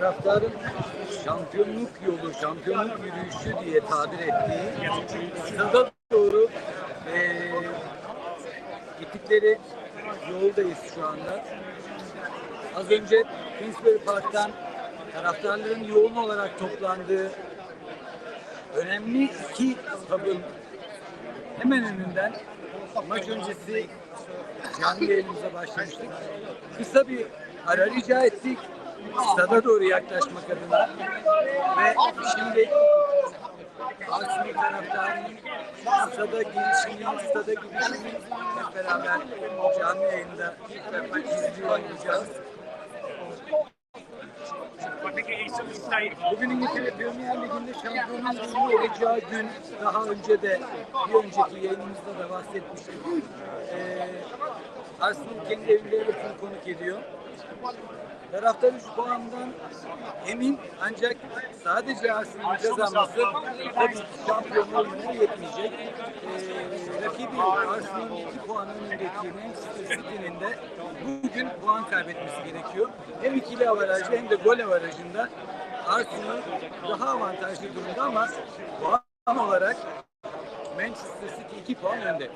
taraftarın şampiyonluk yolu, şampiyonluk yürüyüşü diye tabir ettiği stada doğru eee gittikleri yoldayız şu anda. Az önce Finsbury Park'tan taraftarların yoğun olarak toplandığı önemli iki pub'ın hemen önünden maç öncesi canlı yayınımıza başlamıştık. Kısa bir ara rica ettik. Stada doğru yaklaşmak adına. Ve şimdi Arsenal taraftarının stada girişini, stada girişini hep beraber canlı yayında izliyor olacağız. Bugün İngiltere Premier Ligi'nde şampiyonun belli olacağı gün daha önce de bir önceki yayınımızda da bahsetmiştik. Ee, Arsenal kendi Everton'u konuk ediyor. Taraftar 3 puandan emin ancak sadece Arsenal'ın kazanması tabii ki şampiyonluğu yine yetmeyecek. Ee, rakibi Arsenal'ın 2 puan önündeki City'nin de bugün puan kaybetmesi gerekiyor. Hem ikili avarajda hem de gol avarajında Arsenal daha avantajlı durumda ama puan olarak Manchester City 2 puan önde.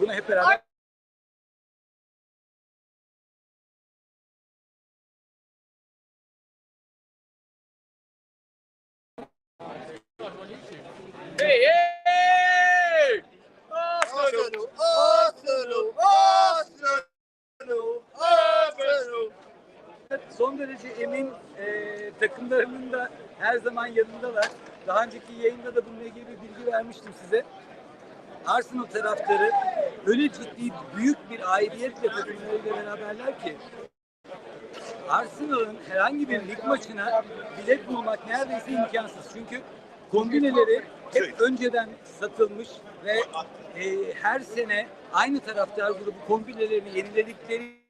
Bunu hep beraber Hey, hey! Arsenal, Arsenal, Arsenal, Arsenal. son emin e, takımlarının da her zaman yanındalar. Daha önceki yayında da bununla ilgili bir bilgi vermiştim size. Arsenal taraftarı öyle ciddi büyük bir aidiyetle takımlarıyla beraberler ki Arsenal'ın herhangi bir lig maçına bilet bulmak neredeyse imkansız. Çünkü kombineleri hep önceden satılmış ve e, her sene aynı taraftar grubu kombinelerini yeniledikleri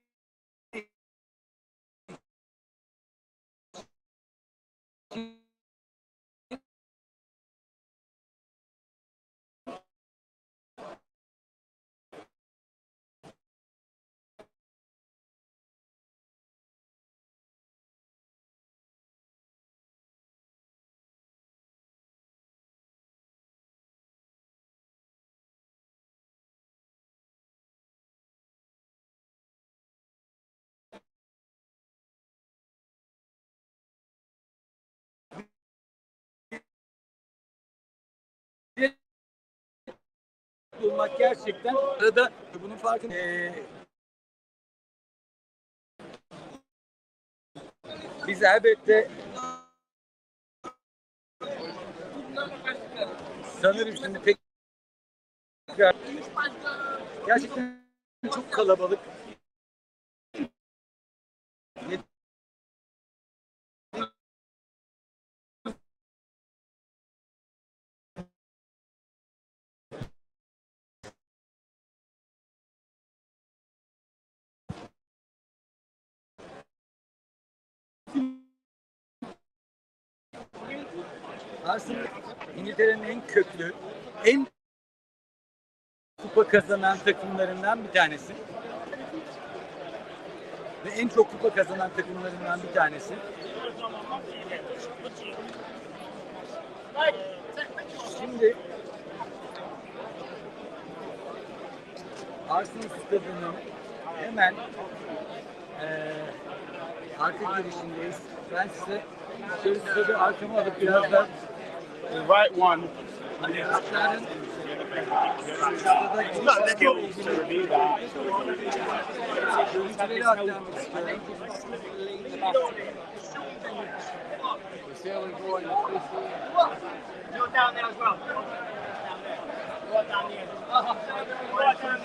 bulmak gerçekten arada bunun farkında. Ee, biz elbette sanırım şimdi pek gerçekten çok kalabalık. Arsenal İngiltere'nin en köklü, en kupa kazanan takımlarından bir tanesi. Ve en çok kupa kazanan takımlarından bir tanesi. Şimdi Arsenal stadının hemen eee arka girişindeyiz. Ben size şöyle stadı arkama alıp biraz da the right one. Down there as well. Down there. Down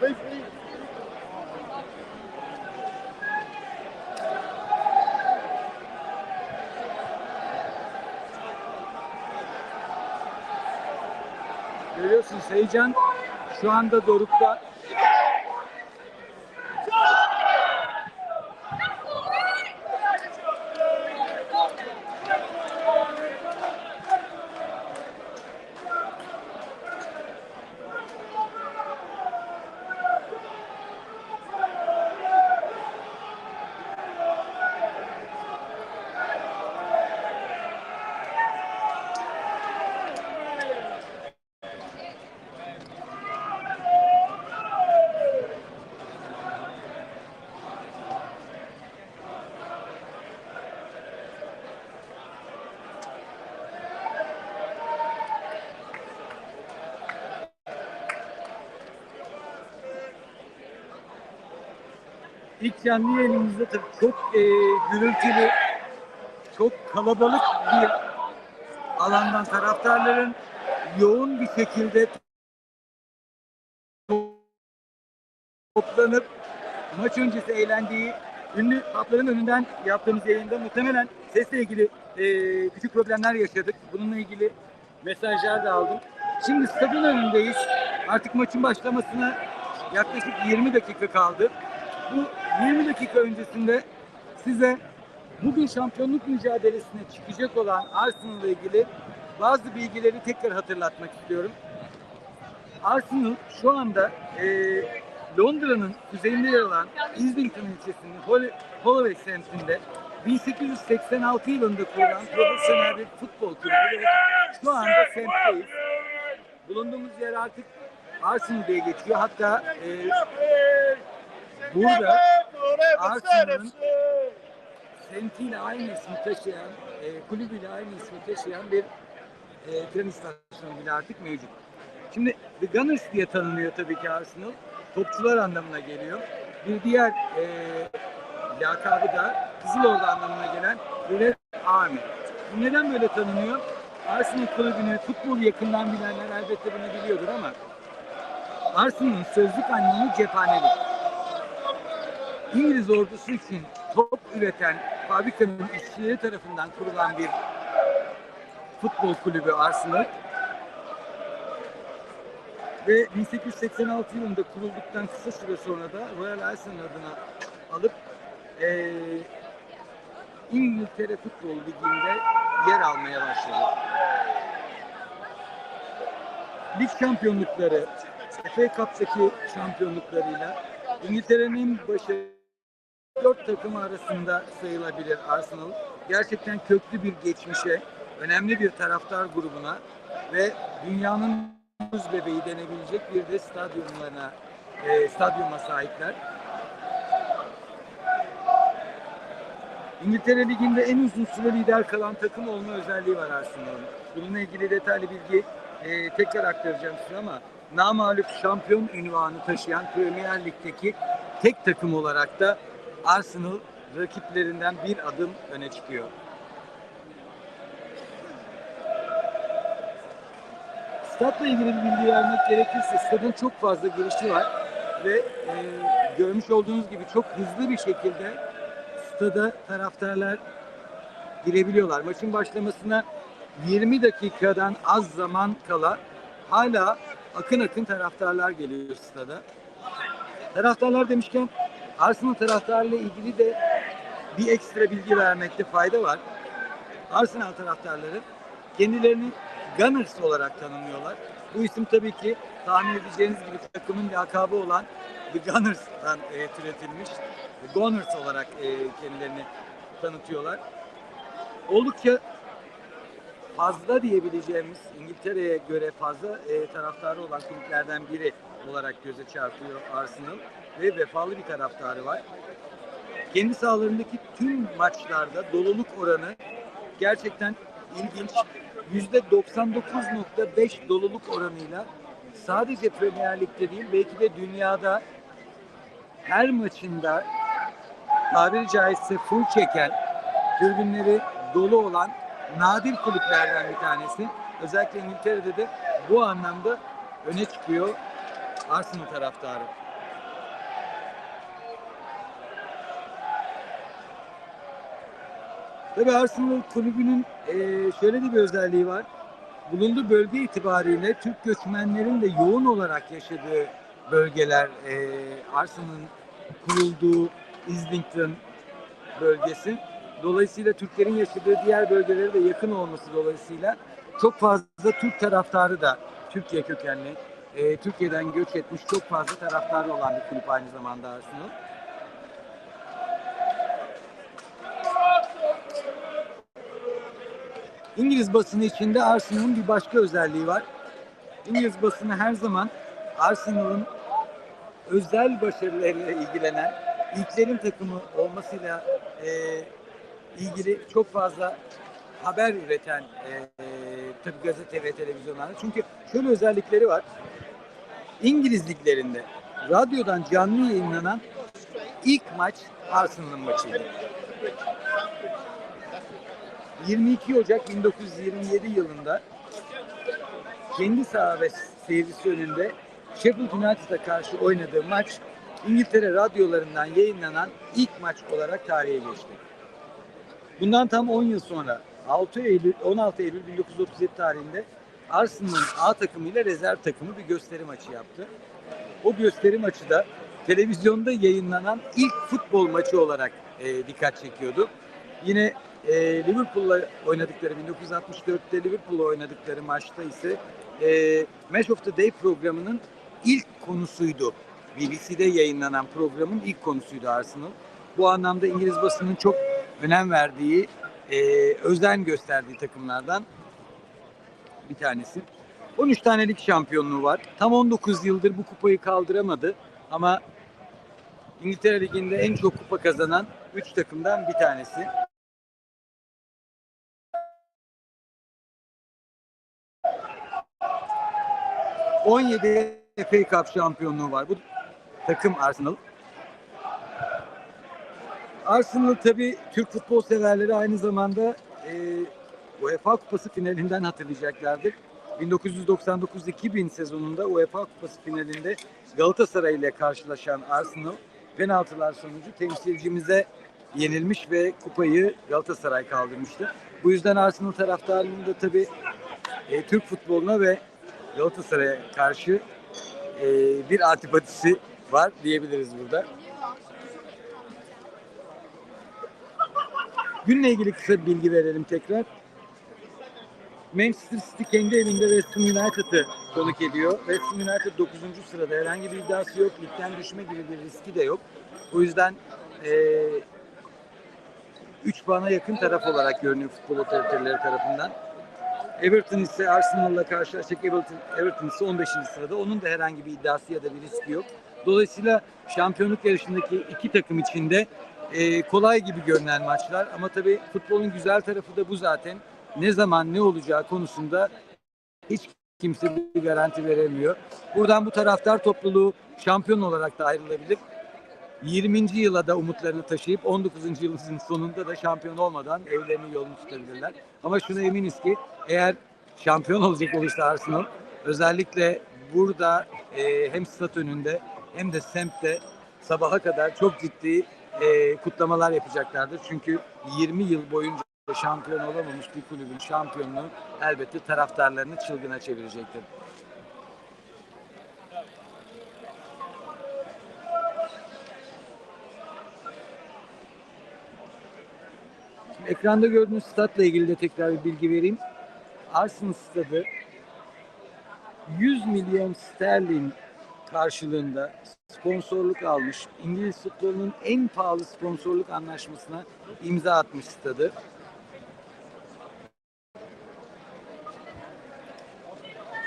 there. Görüyorsunuz heyecan şu anda dorukta. İlk canlı yayınımızda tabii çok e, gürültülü, çok kalabalık bir alandan taraftarların yoğun bir şekilde toplanıp maç öncesi eğlendiği ünlü hapların önünden yaptığımız yayında muhtemelen sesle ilgili e, küçük problemler yaşadık. Bununla ilgili mesajlar da aldım. Şimdi stadın önündeyiz. Artık maçın başlamasına yaklaşık 20 dakika kaldı. Bu 20 dakika öncesinde size bugün şampiyonluk mücadelesine çıkacak olan Arsenal'la ilgili bazı bilgileri tekrar hatırlatmak istiyorum. Arsenal şu anda e, Londra'nın kuzeyinde yer alan Islington ilçesinin Hol- Holloway semtinde 1886 yılında kurulan profesyonel bir futbol kulübü ve şu anda semtteyiz. Bulunduğumuz yer artık Arsenal diye geçiyor. Hatta e, burada Arsenal'ın semtiyle aynı ismi taşıyan, e, kulübüyle aynı ismi taşıyan bir e, tren istasyonu bile artık mevcut. Şimdi The Gunners diye tanınıyor tabii ki Arsenal. Topçular anlamına geliyor. Bir diğer e, lakabı da Kızıl Ordu anlamına gelen Red Army. Bu neden böyle tanınıyor? Arsenal kulübünü futbol yakından bilenler elbette bunu biliyordur ama Arsenal'ın sözlük anlamı cephanelik. İngiliz ordusu için top üreten fabrikanın işçileri tarafından kurulan bir futbol kulübü Arsenal. Ve 1886 yılında kurulduktan kısa süre sonra da Royal Arsenal adına alıp eee, İngiltere Futbol Ligi'nde yer almaya başladı. Lig şampiyonlukları, FA Cup'taki şampiyonluklarıyla İngiltere'nin başı dört takım arasında sayılabilir Arsenal. Gerçekten köklü bir geçmişe, önemli bir taraftar grubuna ve dünyanın buz bebeği denebilecek bir de stadyumlarına, e, stadyuma sahipler. İngiltere Ligi'nde en uzun süre lider kalan takım olma özelliği var Arsenal'ın. Bununla ilgili detaylı bilgi e, tekrar aktaracağım size ama namağlup şampiyon ünvanı taşıyan Premier Lig'deki tek takım olarak da Arsenal rakiplerinden bir adım öne çıkıyor. Statla ilgili bilgi vermek gerekirse stadın çok fazla girişi var ve e, görmüş olduğunuz gibi çok hızlı bir şekilde stada taraftarlar girebiliyorlar. Maçın başlamasına 20 dakikadan az zaman kala hala akın akın taraftarlar geliyor stada. Taraftarlar demişken Arsenal taraftarıyla ilgili de bir ekstra bilgi vermekte fayda var. Arsenal taraftarları kendilerini Gunners olarak tanımlıyorlar. Bu isim tabii ki tahmin edeceğiniz gibi takımın lakabı olan The Gunners'tan e, türetilmiş. The Gunners olarak e, kendilerini tanıtıyorlar. Oldukça fazla diyebileceğimiz İngiltere'ye göre fazla e, taraftarı olan kulüplerden biri olarak göze çarpıyor Arsenal ve vefalı bir taraftarı var. Kendi sahalarındaki tüm maçlarda doluluk oranı gerçekten ilginç. %99.5 doluluk oranıyla sadece Premier Lig'de değil belki de dünyada her maçında tabiri caizse full çeken tribünleri dolu olan nadir kulüplerden bir tanesi. Özellikle İngiltere'de de bu anlamda öne çıkıyor Arsenal taraftarı. Tabii Arsenal kulübünün eee, şöyle de bir özelliği var. bulunduğu bölge itibariyle Türk göçmenlerin de yoğun olarak yaşadığı bölgeler e, Arsenal'ın kurulduğu Islington bölgesi. Dolayısıyla Türklerin yaşadığı diğer bölgelere de yakın olması dolayısıyla çok fazla Türk taraftarı da Türkiye kökenli, e, Türkiye'den göç etmiş çok fazla taraftarı olan bir kulüp aynı zamanda Arsenal. İngiliz basını içinde Arsenal'ın bir başka özelliği var. İngiliz basını her zaman Arsenal'ın özel başarılarıyla ilgilenen, ilklerin takımı olmasıyla e, ilgili çok fazla haber üreten e, tabii gazete ve televizyonlarda. Çünkü şöyle özellikleri var. İngiliz liglerinde radyodan canlı yayınlanan ilk maç Arsenal'ın maçıydı. 22 Ocak 1927 yılında kendi saha ve seyircisi önünde Sheffield United'a karşı oynadığı maç İngiltere radyolarından yayınlanan ilk maç olarak tarihe geçti. Bundan tam 10 yıl sonra 6 Eylül 16 Eylül 1937 tarihinde Arsenal'ın A takımıyla rezerv takımı bir gösteri maçı yaptı. O gösteri maçı da televizyonda yayınlanan ilk futbol maçı olarak e, dikkat çekiyordu. Yine e, Liverpool'la oynadıkları 1964'te Liverpool'la oynadıkları maçta ise e, Match of the Day programının ilk konusuydu. BBC'de yayınlanan programın ilk konusuydu Arsenal. Bu anlamda İngiliz basının çok önem verdiği, e, özen gösterdiği takımlardan bir tanesi. 13 tanelik şampiyonluğu var. Tam 19 yıldır bu kupayı kaldıramadı ama İngiltere Ligi'nde en çok kupa kazanan 3 takımdan bir tanesi. ...17 FA Cup şampiyonluğu var. Bu takım Arsenal. Arsenal tabii Türk futbol severleri aynı zamanda e, UEFA Kupası finalinden hatırlayacaklardır. 1999-2000 sezonunda UEFA Kupası finalinde Galatasaray ile karşılaşan Arsenal penaltılar sonucu temsilcimize yenilmiş ve kupayı Galatasaray kaldırmıştı. Bu yüzden Arsenal taraftarının da tabii e, Türk futboluna ve Galatasaray'a karşı e, bir antipatisi var diyebiliriz burada. Günle ilgili kısa bir bilgi verelim tekrar. Manchester City kendi evinde West Ham United'ı konuk ediyor. West Ham United 9. sırada herhangi bir iddiası yok. Ligden düşme gibi bir riski de yok. O yüzden 3 puana yakın taraf olarak görünüyor futbol otoriteleri tarafından. Everton ise Arsenal'la karşılaşacak Everton, Everton ise 15. sırada. Onun da herhangi bir iddiası ya da bir riski yok. Dolayısıyla şampiyonluk yarışındaki iki takım içinde e, kolay gibi görünen maçlar. Ama tabii futbolun güzel tarafı da bu zaten. Ne zaman ne olacağı konusunda hiç kimse bir garanti veremiyor. Buradan bu taraftar topluluğu şampiyon olarak da ayrılabilir. 20. yıla da umutlarını taşıyıp 19. yılın sonunda da şampiyon olmadan evlerinin yolunu tutabilirler. Ama şuna eminiz ki eğer şampiyon olacak olursa Arsenal özellikle burada e, hem stat önünde hem de semtte sabaha kadar çok ciddi e, kutlamalar yapacaklardır. Çünkü 20 yıl boyunca şampiyon olamamış bir kulübün şampiyonluğu elbette taraftarlarını çılgına çevirecektir. Şimdi ekranda gördüğünüz statla ilgili de tekrar bir bilgi vereyim. Arsenal stadı 100 milyon sterlin karşılığında sponsorluk almış. İngiliz futbolunun en pahalı sponsorluk anlaşmasına imza atmış stadı.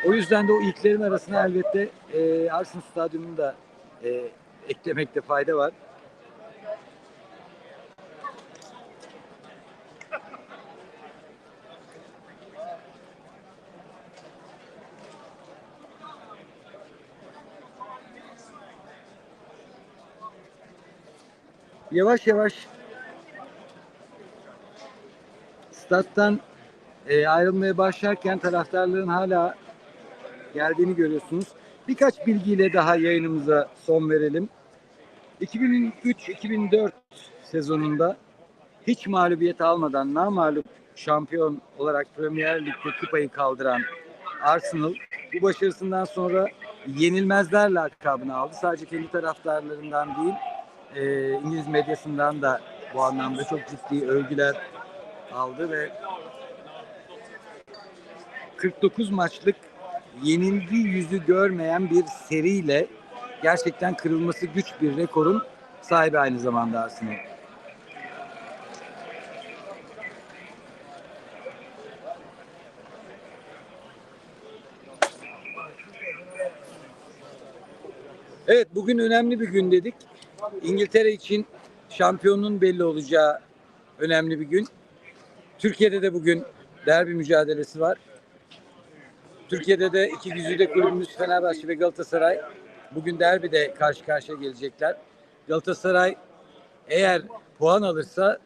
O yüzden de o ilklerin arasına elbette e, Arsenal Stadyumunu da e, eklemekte fayda var. Yavaş yavaş stat'tan e, ayrılmaya başlarken taraftarların hala geldiğini görüyorsunuz. Birkaç bilgiyle daha yayınımıza son verelim. 2003-2004 sezonunda hiç mağlubiyet almadan namağlup şampiyon olarak Premier Lig'de kupayı kaldıran Arsenal bu başarısından sonra yenilmezler lakabını aldı. Sadece kendi taraftarlarından değil, e, İngiliz medyasından da bu anlamda çok ciddi övgüler aldı ve 49 maçlık yenilgi yüzü görmeyen bir seriyle gerçekten kırılması güç bir rekorun sahibi aynı zamanda Arsenal. Evet bugün önemli bir gün dedik. İngiltere için şampiyonun belli olacağı önemli bir gün. Türkiye'de de bugün derbi mücadelesi var. Türkiye'de de iki güzide kulübümüz Fenerbahçe ve Galatasaray bugün derbide karşı karşıya gelecekler. Galatasaray eğer puan alırsa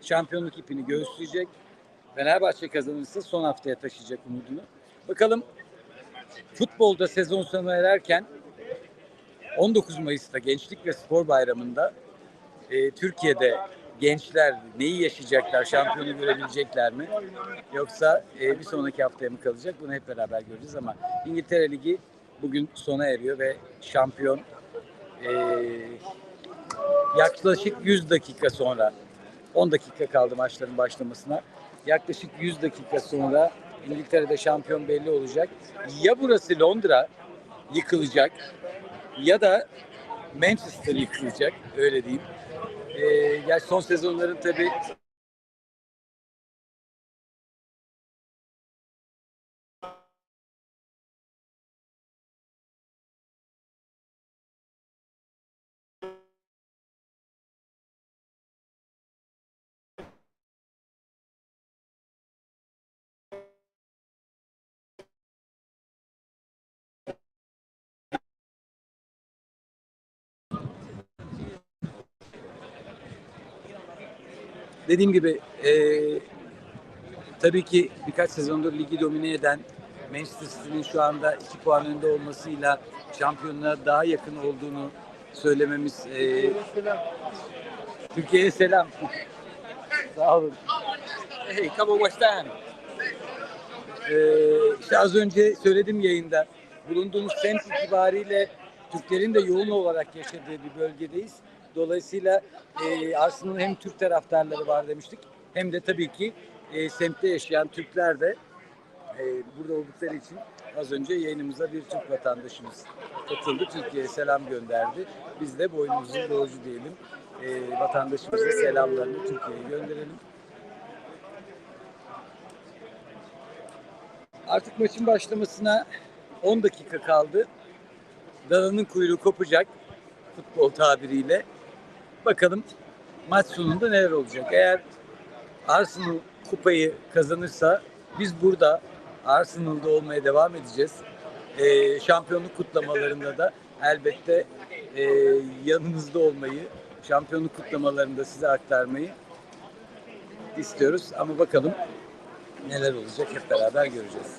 şampiyonluk ipini göğüsleyecek. Fenerbahçe kazanırsa son haftaya taşıyacak umudunu. Bakalım futbolda sezon sona ererken 19 Mayıs'ta Gençlik ve Spor Bayramı'nda e, Türkiye'de gençler neyi yaşayacaklar, şampiyonu görebilecekler mi? Yoksa e, bir sonraki haftaya mı kalacak? Bunu hep beraber göreceğiz ama İngiltere Ligi bugün sona eriyor ve şampiyon e, yaklaşık 100 dakika sonra 10 dakika kaldı maçların başlamasına. Yaklaşık 100 dakika sonra İngiltere'de şampiyon belli olacak. Ya burası Londra yıkılacak ya da Manchester yıkılacak öyle diyeyim. Ee, gerçi son sezonların tabii dediğim gibi e, tabii ki birkaç sezondur ligi domine eden Manchester City'nin şu anda iki puan önde olmasıyla şampiyonluğa daha yakın olduğunu söylememiz e, Türkiye'ye selam. Sağ olun. Hey, come on West Ham. Ee, işte az önce söyledim yayında. Bulunduğumuz semt itibariyle Türklerin de yoğun olarak yaşadığı bir bölgedeyiz. Dolayısıyla e, Arsenal'ın hem Türk taraftarları var demiştik hem de tabii ki e, semtte yaşayan Türkler de e, burada oldukları için az önce yayınımıza bir Türk vatandaşımız katıldı. Türkiye'ye selam gönderdi. Biz de boynumuzun borcu diyelim. E, vatandaşımıza selamlarını Türkiye'ye gönderelim. Artık maçın başlamasına 10 dakika kaldı. Dananın kuyruğu kopacak futbol tabiriyle. Bakalım maç sonunda neler olacak. Eğer Arsenal kupayı kazanırsa biz burada Arsenal'da olmaya devam edeceğiz. Ee, şampiyonluk kutlamalarında da elbette e, yanınızda olmayı, şampiyonluk kutlamalarında size aktarmayı istiyoruz. Ama bakalım neler olacak hep beraber göreceğiz.